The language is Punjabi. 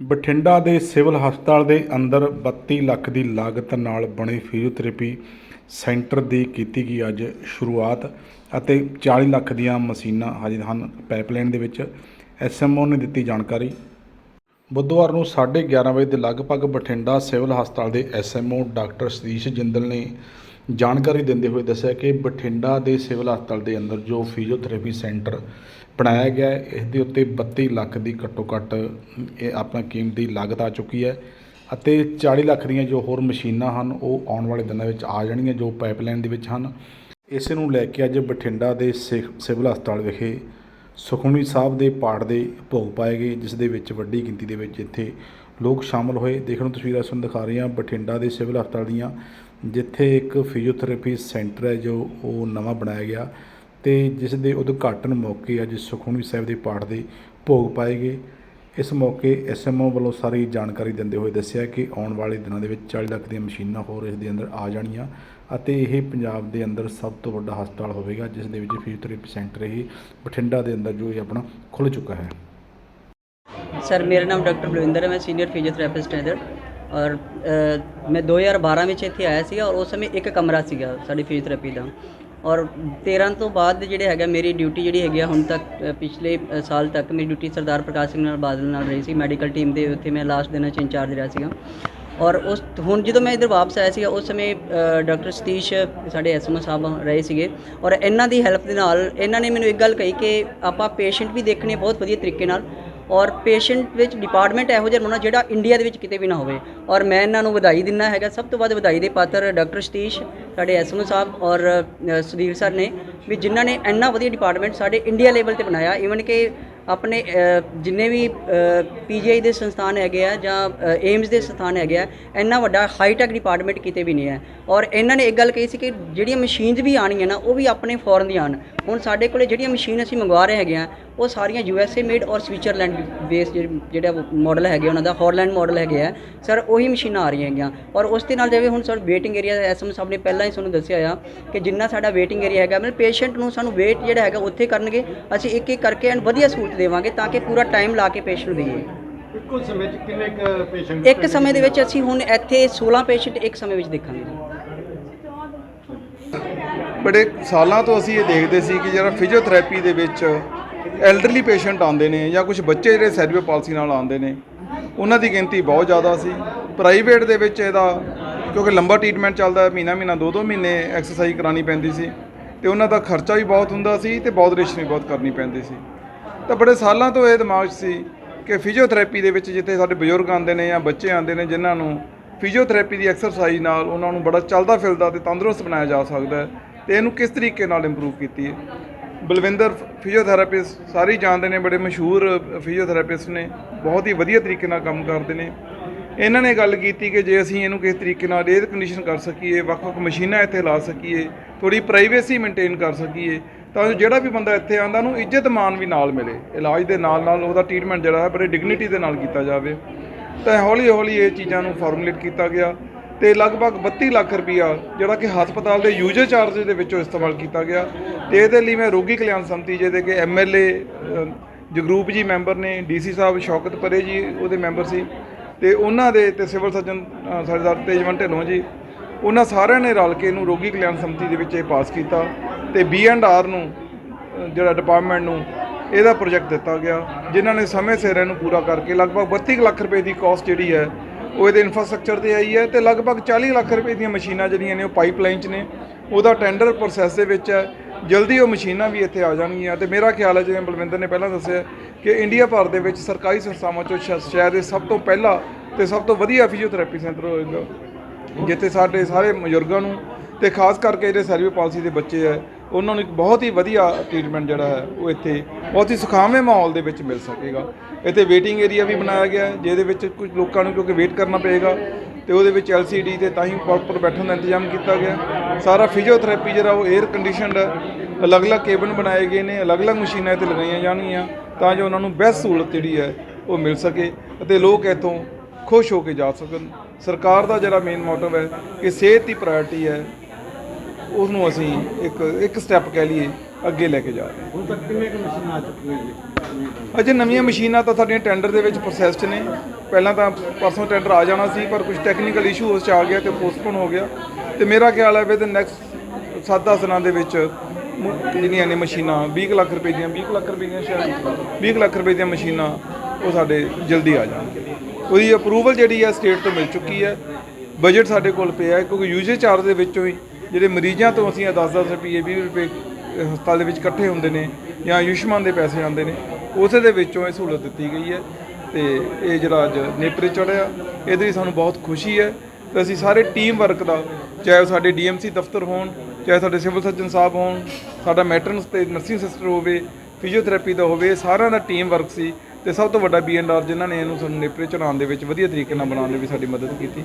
ਬਠਿੰਡਾ ਦੇ ਸਿਵਲ ਹਸਪਤਾਲ ਦੇ ਅੰਦਰ 32 ਲੱਖ ਦੀ ਲਾਗਤ ਨਾਲ ਬਣੇ ਫਿਜ਼ੀਓਥੈਰੇਪੀ ਸੈਂਟਰ ਦੀ ਕੀਤੀ ਗਈ ਅੱਜ ਸ਼ੁਰੂਆਤ ਅਤੇ 40 ਲੱਖ ਦੀਆਂ ਮਸ਼ੀਨਾਂ ਹਾਜ਼ਰ ਹਨ। ਪਾਈਪਲਾਈਨ ਦੇ ਵਿੱਚ ਐਸਐਮਓ ਨੇ ਦਿੱਤੀ ਜਾਣਕਾਰੀ। ਬੁੱਧਵਾਰ ਨੂੰ 11:30 ਵਜੇ ਦੇ ਲਗਭਗ ਬਠਿੰਡਾ ਸਿਵਲ ਹਸਪਤਾਲ ਦੇ ਐਸਐਮਓ ਡਾਕਟਰ ਸਤੀਸ਼ ਜਿੰਦਲ ਨੇ ਜਾਣਕਾਰੀ ਦਿੰਦੇ ਹੋਏ ਦੱਸਿਆ ਕਿ ਬਠਿੰਡਾ ਦੇ ਸਿਵਲ ਹਸਪਤਾਲ ਦੇ ਅੰਦਰ ਜੋ ਫਿਜ਼ੀਓਥੈਰੇਪੀ ਸੈਂਟਰ ਬਣਾਇਆ ਗਿਆ ਇਸ ਦੇ ਉੱਤੇ 32 ਲੱਖ ਦੀ ਘੱਟੋ ਘੱਟ, ਇਹ ਆਪਣਾ ਕੀਮਤੀ ਲਾਗਤ ਆ ਚੁੱਕੀ ਹੈ ਅਤੇ 40 ਲੱਖ ਦੀਆਂ ਜੋ ਹੋਰ ਮਸ਼ੀਨਾਂ ਹਨ, ਉਹ ਆਉਣ ਵਾਲੇ ਦਿਨਾਂ ਵਿੱਚ ਆ ਜਾਣਗੀਆਂ ਜੋ ਪਾਈਪਲਾਈਨ ਦੇ ਵਿੱਚ ਹਨ। ਇਸ ਨੂੰ ਲੈ ਕੇ ਅੱਜ ਬਠਿੰਡਾ ਦੇ ਸਿ- ਸਿਵਲ ਹਸਪਤਾਲ ਵਿਖੇ ਸੁਖਮਨੀ ਸਾਹਿਬ ਦੇ ਪਾਠ ਦੇ ਭੋਗ ਪਾਏ ਗਏ, ਜਿਸ ਦੇ ਵਿੱਚ ਵੱਡੀ ਗਿਣਤੀ ਦੇ ਵਿੱਚ ਇੱਥੇ ਲੋਕ ਸ਼ਾਮਲ ਹੋਏ। ਦੇਖਣ ਨੂੰ ਤਸਵੀਰਾਂ ਤੁਹਾਨੂੰ ਦਿਖਾ ਰਹੇ ਹਾਂ ਬਠਿੰਡਾ ਦੇ ਸਿਵਲ ਹਸਪਤਾਲ ਦੀਆਂ ਜਿੱਥੇ ਇੱਕ ਫਿਜ਼ੀਓਥੈਰੇਪੀ ਸੈਂਟਰ ਹੈ ਜੋ ਉਹ ਨਵਾਂ ਬਣਾਇਆ ਗਿਆ ਤੇ ਜਿਸ ਦੇ ਉਦਘਾਟਨ ਮੌਕੇ ਅੱਜ ਸੁਖਮਨੀ ਸਾਹਿਬ ਦੇ ਪਾਠ ਦੇ ਭੋਗ ਪਾਏ ਗਏ। ਇਸ ਮੌਕੇ ਐਸਐਮਓ ਵੱਲੋਂ ਸਾਰੀ ਜਾਣਕਾਰੀ ਦਿੰਦੇ ਹੋਏ ਦੱਸਿਆ ਕਿ ਆਉਣ ਵਾਲੇ ਦਿਨਾਂ ਦੇ ਵਿੱਚ 40 ਲੱਖ ਦੀਆਂ ਮਸ਼ੀਨਾਂ ਹੋਰ ਇਸ ਦੇ ਅੰਦਰ ਆ ਜਾਣੀਆਂ ਅਤੇ ਇਹ ਪੰਜਾਬ ਦੇ ਅੰਦਰ ਸਭ ਤੋਂ ਵੱਡਾ ਹਸਪਤਾਲ ਹੋਵੇਗਾ, ਜਿਸ ਦੇ ਵਿੱਚ ਫਿਜ਼ੀਓਥੈਰੇਪੀ ਸੈਂਟਰ ਇਹ ਬਠਿੰਡਾ ਦੇ ਅੰਦਰ ਜੋ ਇਹ ਆਪਣਾ ਖੁੱਲ੍ਹ ਚੁੱਕਾ ਹੈ। ਸਰ, ਮੇਰਾ ਨਾਮ ਡਾਕਟਰ ਬਲਵਿੰਦਰ ਹੈ, ਮੈਂ ਸੀਨੀਅਰ ਫਿਜ਼ੀਓਥੈਰੇਪਿਸਟ ਹਾਂ ਇੱਧਰ। ਔਰ ਅ, ਮੈਂ 2012 ਵਿੱਚ ਇੱਥੇ ਆਇਆ ਸੀਗਾ ਔਰ ਉਸ ਸਮੇਂ ਇੱਕ ਕਮਰਾ ਸੀਗਾ ਸਾਡੀ ਫਿਜ਼ੀਓਥੈਰੇਪੀ ਦਾ। ਔਰ 13 ਤੋਂ ਬਾਅਦ ਜਿਹੜੇ ਹੈਗਾ ਮੇਰੀ ਡਿਊਟੀ ਜਿਹੜੀ ਹੈਗੀ ਆ ਹੁਣ ਤੱਕ ਪਿਛਲੇ ਸਾਲ ਤੱਕ ਮੇਰੀ ਡਿਊਟੀ ਸਰਦਾਰ ਪ੍ਰਕਾਸ਼ ਸਿੰਘ ਨਾਲ ਬਾਦਲ ਨਾਲ ਰਹੀ ਸੀ। ਮੈਡੀਕਲ ਟੀਮ ਦੇ ਉੱਥੇ ਮੈਂ ਲਾਸਟ ਦਿਨਾਂ 'ਚ ਇੰਚਾਰਜ ਰਿਹਾ ਸੀਗਾ। ਔਰ ਉਸ ਹੁਣ ਜਦੋਂ ਮੈਂ ਇੱਧਰ ਵਾਪਸ ਆਇਆ ਸੀਗਾ ਉਸ ਸਮੇਂ ਡਾਕਟਰ ਸਤੀਸ਼ ਸਾਡੇ ਐਸਐਮਓ ਸਾਹਿਬ ਰਹੇ ਸੀਗੇ। ਔਰ ਇਹਨਾਂ ਦੀ ਹੈਲਪ ਦੇ ਨਾਲ ਇਹਨਾਂ ਨੇ ਮੈਨੂੰ ਇੱਕ ਗੱਲ ਕਹੀ ਕਿ ਆਪਾਂ ਪੇਸ਼ੈਂਟ ਵੀ ਦੇਖਣੇ ਬਹੁਤ ਵਧੀਆ ਤਰੀਕੇ ਨਾਲ ਔਰ ਪੇਸ਼ੈਂਟ ਵਿੱਚ ਡਿਪਾਰਟਮੈਂਟ ਇਹੋ ਜਿਹਾ ਹੋਣਾ ਜਿਹੜਾ ਇੰਡੀਆ ਦੇ ਵਿੱਚ ਕਿਤੇ ਵੀ ਨਾ ਹੋਵੇ। ਔਰ ਮੈਂ ਇਹਨਾਂ ਨੂੰ ਵਧਾਈ ਦਿੰਦਾ ਹੈਗਾ। ਸਭ ਤੋਂ ਵੱਧ ਵਧਾਈ ਦੇ ਪਾਤਰ ਡਾਕਟਰ ਸਤੀਸ਼, ਸਾਡੇ ਐਸਐਮਓ ਸਾਹਿਬ ਔਰ ਸੁਧੀਰ ਸਰ ਨੇ ਵੀ ਜਿਨ੍ਹਾਂ ਨੇ ਇੰਨਾ ਵਧੀਆ ਡਿਪਾਰਟਮੈਂਟ ਸਾਡੇ ਇੰਡੀਆ ਲੈਵਲ ਤੇ ਬਣਾਇਆ। ਈਵਨ ਕਿ ਆਪਣੇ ਜਿੰਨੇ ਵੀ ਪੀਜੀਆਈ ਦੇ ਸੰਸਥਾਨ ਹੈਗੇ ਆ ਜਾਂ ਏਮਸ ਦੇ ਸੰਸਥਾਨ ਹੈਗੇ ਆ, ਇੰਨਾ ਵੱਡਾ ਹਾਈਟੈਕ ਡਿਪਾਰਟਮੈਂਟ ਕਿਤੇ ਵੀ ਨਹੀਂ ਹੈ। ਔਰ ਇਹਨਾਂ ਨੇ ਇੱਕ ਗੱਲ ਕਹੀ ਸੀ ਕਿ ਜਿਹੜੀਆਂ ਮਸ਼ੀਨਸ ਵੀ ਆਣੀਆਂ ਨਾ, ਉਹ ਵੀ ਆਪਣੇ ਫੋਰਨ ਦੀਆਂ ਆਣ ਹੁਣ ਸਾਡੇ ਕੋਲੇ ਜਿਹੜੀਆਂ ਮਸ਼ੀਨ ਅਸੀਂ ਮੰਗਵਾ ਰਹੇ ਹੈਗੇ ਆ ਉਹ ਸਾਰੀਆਂ ਯੂ ਐਸ ਏ ਮੇਡ ਔਰ ਸਵਿਟਜ਼ਰਲੈਂਡ ਬੇਸ ਜਿਹੜਾ ਮਾਡਲ ਹੈਗੇ ਉਹਨਾਂ ਦਾ ਹਾਲੈਂਡ ਮਾਡਲ ਹੈਗੇ ਆ। ਸਰ ਉਹੀ ਮਸ਼ੀਨਾਂ ਆ ਰਹੀਆਂ ਹੈਗੀਆਂ। ਔਰ ਉਸ ਦੇ ਨਾਲ ਜਿਵੇਂ ਹੁਣ sir waiting area SM Sahib ਨੇ ਪਹਿਲਾਂ ਹੀ ਤੁਹਾਨੂੰ ਦੱਸਿਆ ਆ ਕਿ ਜਿੰਨਾ ਸਾਡਾ ਵੇਟਿੰਗ ਏਰੀਆ ਹੈਗਾ ਮਤਲਬ ਪੇਸ਼ੈਂਟ ਨੂੰ ਸਾਨੂੰ ਵੇਟ ਜਿਹੜਾ ਹੈਗਾ ਉੱਥੇ ਕਰਨਗੇ ਅਸੀਂ ਇੱਕ ਇੱਕ ਕਰਕੇ ਐਂਡ ਵਧੀਆ ਸਹੂਲਤ ਦੇਵਾਂਗੇ ਤਾਂ ਕਿ ਪੂਰਾ ਟਾਈਮ ਲਾ ਕੇ ਪੇਸ਼ੈਂਟ ਦੇਈਏ ਇੱਕੋ ਸਮੇਂ 'ਚ ਕਿੰਨੇ ਕੁ ਪੇਸ਼ੈਂਟ ਇੱਕ ਸਮੇਂ ਦੇ ਵਿੱਚ ਅਸੀਂ ਹੁਣ ਇੱਥੇ 16 ਪੇਸ਼ੈਂਟ ਇੱਕ ਸਮੇਂ ਵਿੱਚ ਦੇਖਾਂਗੇ ਜੀ। ਬੜੇ ਸਾਲਾਂ ਤੋਂ ਅਸੀਂ ਇਹ ਦੇਖਦੇ ਸੀ ਕਿ ਜਿਹੜਾ ਫਿਜ਼ੀਓਥੈਰੇਪੀ ਦੇ ਵਿੱਚ ਐਲਡਰਲੀ ਪੇਸ਼ੈਂਟ ਆਉਂਦੇ ਨੇ ਜਾਂ ਕੁਝ ਬੱਚੇ ਜਿਹੜੇ ਸੈਰੀਬਰਲ ਪਾਲਸੀ ਨਾਲ ਆਉਂਦੇ ਨੇ, ਉਹਨਾਂ ਦੀ ਗਿਣਤੀ ਬਹੁਤ ਜ਼ਿਆਦਾ ਸੀ। ਪ੍ਰਾਈਵੇਟ ਦੇ ਵਿੱਚ ਇਹਦਾ, ਕਿਉਂਕਿ ਲੰਬਾ ਟ੍ਰੀਟਮੈਂਟ ਚੱਲਦਾ, ਮਹੀਨਾ ਮਹੀਨਾ ਦੋ ਦੋ ਮਹੀਨੇ ਐਕਸਰਸਾਈਜ਼ ਕਰਾਣੀ ਪੈਂਦੀ ਸੀ ਤੇ ਉਹਨਾਂ ਦਾ ਖਰਚਾ ਵੀ ਬਹੁਤ ਹੁੰਦਾ ਸੀ ਤੇ ਬਹੁਤ ਰੇਸ਼ਨੀ ਬਹੁਤ ਕਰਨੀ ਪੈਂਦੀ ਸੀ। ਤਾਂ ਬੜੇ ਸਾਲਾਂ ਤੋਂ ਇਹ ਦਿਮਾਗ 'ਚ ਸੀ ਕਿ ਫਿਜ਼ੀਓਥੈਰੇਪੀ ਦੇ ਵਿੱਚ ਜਿੱਥੇ ਸਾਡੇ ਬਜ਼ੁਰਗ ਆਉਂਦੇ ਨੇ ਜਾਂ ਬੱਚੇ ਆਉਂਦੇ ਨੇ, ਜਿਨ੍ਹਾਂ ਨੂੰ ਫਿਜ਼ੀਓਥੈਰੇਪੀ ਦੀ ਐਕਸਰਸਾਈਜ਼ ਨਾਲ ਉਹਨਾਂ ਨੂੰ ਬੜਾ ਚੱਲਦਾ ਫਿਰਦਾ ਤੇ ਤੰਦਰੁਸਤ ਬਣਾਇਆ ਜਾ ਸਕਦਾ ਹੈ ਤੇ ਇਹਨੂੰ ਕਿਸ ਤਰੀਕੇ ਨਾਲ ਇੰਪਰੂਵ ਕੀਤੀ ਹੈ। ਬਲਵਿੰਦਰ ਫਿਜ਼ੀਓਥੈਰੇਪਿਸਟ ਸਾਰੇ ਜਾਣਦੇ ਨੇ, ਬੜੇ ਮਸ਼ਹੂਰ ਫਿਜ਼ੀਓਥੈਰੇਪਿਸਟ ਨੇ, ਬਹੁਤ ਹੀ ਵਧੀਆ ਤਰੀਕੇ ਨਾਲ ਕੰਮ ਕਰਦੇ ਨੇ। ਇਹਨਾਂ ਨੇ ਗੱਲ ਕੀਤੀ ਕਿ ਜੇ ਅਸੀਂ ਇਹਨੂੰ ਕਿਸ ਤਰੀਕੇ ਨਾਲ ਏਅਰ ਕੰਡੀਸ਼ਨ ਕਰ ਸਕੀਏ, ਵੱਖ-ਵੱਖ ਮਸ਼ੀਨਾਂ ਇੱਥੇ ਲਾ ਸਕੀਏ ਥੋੜੀ ਪ੍ਰਾਈਵੇਸੀ ਮੇਨਟੇਨ ਕਰ ਸਕੀਏ, ਤਾਂ ਜੋ ਜਿਹੜਾ ਵੀ ਬੰਦਾ ਇੱਥੇ ਆਂਦਾ ਉਹਨੂੰ ਇੱਜ਼ਤ ਮਾਨ ਵੀ ਨਾਲ ਮਿਲੇ। ਇਲਾਜ ਦੇ ਨਾਲ ਨਾਲ ਉਹਦਾ ਟ੍ਰੀਟਮੈਂਟ ਜਿਹੜਾ ਹੈ, ਬੜੇ ਡਿਗਨਿਟੀ ਦੇ ਨਾਲ ਕੀਤਾ ਜਾਵੇ। ਤਾਂ ਹੌਲੀ ਹੌਲੀ ਇਹ ਚੀਜ਼ਾਂ ਨੂੰ ਫਾਰਮੂਲੇਟ ਕੀਤਾ ਗਿਆ। ਤੇ ਲਗਭਗ 32 ਲੱਖ ਰੁਪਈਆ ਜਿਹੜਾ ਕਿ ਹਸਪਤਾਲ ਦੇ ਯੂਜ਼ਰ ਚਾਰਜ ਦੇ ਵਿੱਚੋਂ ਇਸਤੇਮਾਲ ਕੀਤਾ ਗਿਆ। ਤੇ ਇਹਦੇ ਲਈ ਮੈਂ ਰੋਗੀ ਕਲਿਆਣ ਸੰਮਤੀ ਜਿਹਦੇ ਕਿ ਐਮਐਲਏ ਜਗਰੂਪ ਜੀ ਮੈਂਬਰ ਨੇ ਡੀਸੀ ਸਾਹਿਬ ਸ਼ੌਕਤ ਪਰੇ ਜੀ ਉਹਦੇ ਮੈਂਬਰ ਸੀ। ਤੇ ਉਹਨਾਂ ਦੇ ਤੇ ਸਿਵਲ ਸਰਜਨ ਅ, ਸਰਦਾਰ ਤੇਜਵੰਤ ਢਿੱਲੋਂ ਜੀ ਉਹਨਾਂ ਸਾਰਿਆਂ ਨੇ ਰਲ ਕੇ ਇਹਨੂੰ ਰੋਗੀ ਕਲਿਆਣ ਸੰਮਤੀ ਦੇ ਵਿੱਚ ਇਹ ਪਾਸ ਕੀਤਾ। ਤੇ ਬੀ ਐਂਡ ਆਰ ਨੂੰ ਜਿਹੜਾ ਡਿਪਾਰਟਮੈਂਟ ਨੂੰ ਇਹਦਾ ਪ੍ਰੋਜੈਕਟ ਦਿੱਤਾ ਗਿਆ ਜਿਨ੍ਹਾਂ ਨੇ ਸਮੇਂ ਸਿਰ ਇਹਨੂੰ ਪੂਰਾ ਕਰਕੇ ਲਗਭਗ 32 ਕੁ ਲੱਖ ਰੁਪਏ ਦੀ ਕਾਸਟ ਜਿਹੜੀ ਹੈ ਉਹ ਇਹਦੇ ਇਨਫਰਾਸਟ੍ਰਕਚਰ ਤੇ ਆਈ ਹੈ ਤੇ ਲਗਭਗ 40 ਲੱਖ ਰੁਪਏ ਦੀਆਂ ਮਸ਼ੀਨਾਂ ਜਿਹੜੀਆਂ ਨੇ ਉਹ ਪਾਈਪਲਾਈਨ 'ਚ ਨੇ। ਉਹਦਾ ਟੈਂਡਰ ਪ੍ਰੋਸੈਸ ਦੇ ਵਿੱਚ ਹੈ ਜਲਦੀ ਉਹ ਮਸ਼ੀਨਾਂ ਵੀ ਇੱਥੇ ਆ ਜਾਣਗੀਆਂ ਤੇ ਮੇਰਾ ਖਿਆਲ ਹੈ, ਜਿਵੇਂ ਬਲਵਿੰਦਰ ਨੇ ਪਹਿਲਾਂ ਦੱਸਿਆ ਕਿ ਇੰਡੀਆ ਭਰ ਦੇ ਵਿੱਚ ਸਰਕਾਰੀ ਸੰਸਥਾਵਾਂ 'ਚੋਂ ਸ਼ਾ- ਸ਼ਾਇਦ ਇਹ ਸਭ ਤੋਂ ਪਹਿਲਾ ਤੇ ਸਭ ਤੋਂ ਵਧੀਆ ਫਿਜ਼ੀਓਥੈਰੇਪੀ ਸੈਂਟਰ ਹੋਏਗਾ, ਜਿੱਥੇ ਸਾਡੇ ਸਾਰੇ ਬਜ਼ੁਰਗਾਂ ਨੂੰ ਤੇ ਖਾਸ ਕਰਕੇ ਜਿਹੜੇ ਸੈਰੀਬਰਲ ਪਾਲਿਸੀ ਦੇ ਬੱਚੇ ਹੈ ਉਹਨਾਂ ਨੂੰ ਇੱਕ ਬਹੁਤ ਹੀ ਵਧੀਆ ਟ੍ਰੀਟਮੈਂਟ ਜਿਹੜਾ ਹੈ ਉਹ ਇੱਥੇ ਬਹੁਤ ਹੀ ਸੁਖਾਵੇਂ ਮਾਹੌਲ ਦੇ ਵਿੱਚ ਮਿਲ ਸਕੇਗਾ ਇੱਥੇ ਵੇਟਿੰਗ ਏਰੀਆ ਵੀ ਬਣਾਇਆ ਗਿਆ ਹੈ, ਜਿਹਦੇ ਵਿੱਚ ਕੁਝ ਲੋਕਾਂ ਨੂੰ ਕਿਉਂਕਿ ਵੇਟ ਕਰਨਾ ਪਏਗਾ, ਤੇ ਉਹਦੇ ਵਿੱਚ LCD ਤੇ ਤਾਂ ਹੀ ਪ੍ਰੋਪਰ ਬੈਠਣ ਦਾ ਇੰਤਜ਼ਾਮ ਕੀਤਾ ਗਿਆ ਹੈ। ਸਾਰਾ ਫਿਜ਼ੀਓਥੈਰੇਪੀ ਜਿਹੜਾ ਉਹ 에ਅਰ ਕੰਡੀਸ਼ਨਡ ਹੈ, ਅਲੱਗ-ਅਲੱਗ ਕੇਬਨ ਬਣਾਏ ਗਏ ਨੇ, ਅਲੱਗ-ਅਲੱਗ ਮਸ਼ੀਨਾਂ ਇੱਥੇ ਲਗਾਈਆਂ ਜਾਣਗੀਆਂ, ਤਾਂ ਜੋ ਉਹਨਾਂ ਨੂੰ ਬੈਸਟ ਸਹੂਲਤ ਜਿਹੜੀ ਹੈ ਉਹ ਮਿਲ ਸਕੇ ਅਤੇ ਲੋਕ ਇੱਥੋਂ ਖੁਸ਼ ਹੋ ਕੇ ਜਾ ਸਕਣ ਸਰਕਾਰ ਦਾ ਜਿਹੜਾ ਮੇਨ ਮੋਟਿਵ ਹੈ ਕਿ ਸਿਹਤ ਦੀ ਪ੍ਰਾਇੋਰਟੀ ਹੈ ਉਸ ਨੂੰ ਅਸੀਂ ਇੱਕ ਇੱਕ ਸਟੈਪ ਕਹਿ ਲਈਏ ਅੱਗੇ ਲੈ ਕੇ ਜਾ ਰਹੇ ਹਾਂ। ਹੁਣ ਤੱਕ ਕਿੰਨੇ ਕੁ ਮਸ਼ੀਨਾਂ ਆ ਚੁੱਕੀਆਂ ਜੀ? ਅਜੇ ਨਵੀਆਂ ਮਸ਼ੀਨਾਂ ਤਾਂ ਸਾਡੀਆਂ ਟੈਂਡਰ ਦੇ ਵਿੱਚ ਪ੍ਰੋਸੈਸਡ ਨੇ। ਪਹਿਲਾਂ ਤਾਂ ਪਰਸੋਂ ਟੈਂਡਰ ਆ ਜਾਣਾ ਸੀ ਪਰ ਕੁਝ ਟੈਕਨੀਕਲ ਇਸ਼ੂ ਉਸ 'ਚ ਆ ਗਿਆ ਕਿ ਪੋਸਟਪੋਨ ਹੋ ਗਿਆ। ਤੇ ਮੇਰਾ ਖਿਆਲ ਹੈ ਵਿਦ ਨੈਕਸਟ 7-10 ਦਿਨਾਂ ਦੇ ਵਿੱਚ ਜਿਹੜੀਆਂ ਨੇ ਮਸ਼ੀਨਾਂ 20 ਕੁ ਲੱਖ ਰੁਪਏ ਦੀਆਂ 20 ਕੁ ਲੱਖ ਰੁਪਏ ਦੀਆਂ ਸ਼ਾਇਦ 20 ਕੁ ਲੱਖ ਰੁਪਏ ਦੀਆਂ ਮਸ਼ੀਨਾਂ ਉਹ ਸਾਡੇ ਜਲਦੀ ਆ ਜਾਣਗੀਆਂ ਉਹਦੀ ਅਪਰੂਵਲ ਜਿਹੜੀ ਹੈ ਸਟੇਟ ਤੋਂ ਮਿਲ ਚੁੱਕੀ ਹੈ। ਬਜਟ ਸਾਡੇ ਕੋਲ ਪਿਆ ਹੈ ਕਿਉਂਕਿ ਯੂਜੇ ਚਾਰਜ ਦੇ ਵਿੱਚੋਂ ਹੀ ਜਿਹੜੇ ਮਰੀਜ਼ਾਂ ਤੋਂ ਅਸੀਂ 10-10 ਰੁਪਏ 20 ਰੁਪਏ ਹਸਪਤਾਲ ਦੇ ਵਿੱਚ ਇਕੱਠੇ ਹੁੰਦੇ ਨੇ ਜਾਂ ਆਯੁਸ਼ਮਾਨ ਦੇ ਪੈਸੇ ਆਉਂਦੇ ਨੇ, ਉਸੇ ਦੇ ਵਿੱਚੋਂ ਇਹ ਸਹੂਲਤ ਦਿੱਤੀ ਗਈ ਹੈ ਤੇ ਇਹ ਜਿਹੜਾ ਅੱਜ ਨੇਪਰੇ ਚੜਿਆ ਇਹਦੇ ਲਈ ਸਾਨੂੰ ਬਹੁਤ ਖੁਸ਼ੀ ਹੈ ਤੇ ਅਸੀਂ ਸਾਰੇ ਟੀਮ ਵਰਕ ਦਾ, ਚਾਹੇ ਉਹ ਸਾਡੇ ਡੀਐਮਸੀ ਦਫ਼ਤਰ ਹੋਣ, ਚਾਹੇ ਸਾਡੇ ਸਿਵਲ ਸਰਜਨ ਸਾਹਿਬ ਹੋਣ, ਸਾਡਾ ਮੈਟਰਨਸ ਤੇ ਨਰਸਿੰਗ ਸਿਸਟਰ ਹੋਵੇ, ਫਿਜ਼ੀਓਥੈਰੇਪੀ ਦਾ ਹੋਵੇ ਸਾਰਿਆਂ ਦਾ ਟੀਮ ਵਰਕ ਸੀ ਤੇ ਸਭ ਤੋਂ ਵੱਡਾ ਬੀਐਨਆਰ ਜਿਨ੍ਹਾਂ ਨੇ ਇਹਨੂੰ ਸਾਨੂੰ ਨੇਪਰੇ ਚੜਾਉਣ ਦੇ ਵਿੱਚ ਵਧੀਆ ਤਰੀਕੇ ਨਾਲ ਬਣਾਉਣ ਦੇ ਵਿੱਚ ਸਾਡੀ ਮਦਦ ਕੀਤੀ।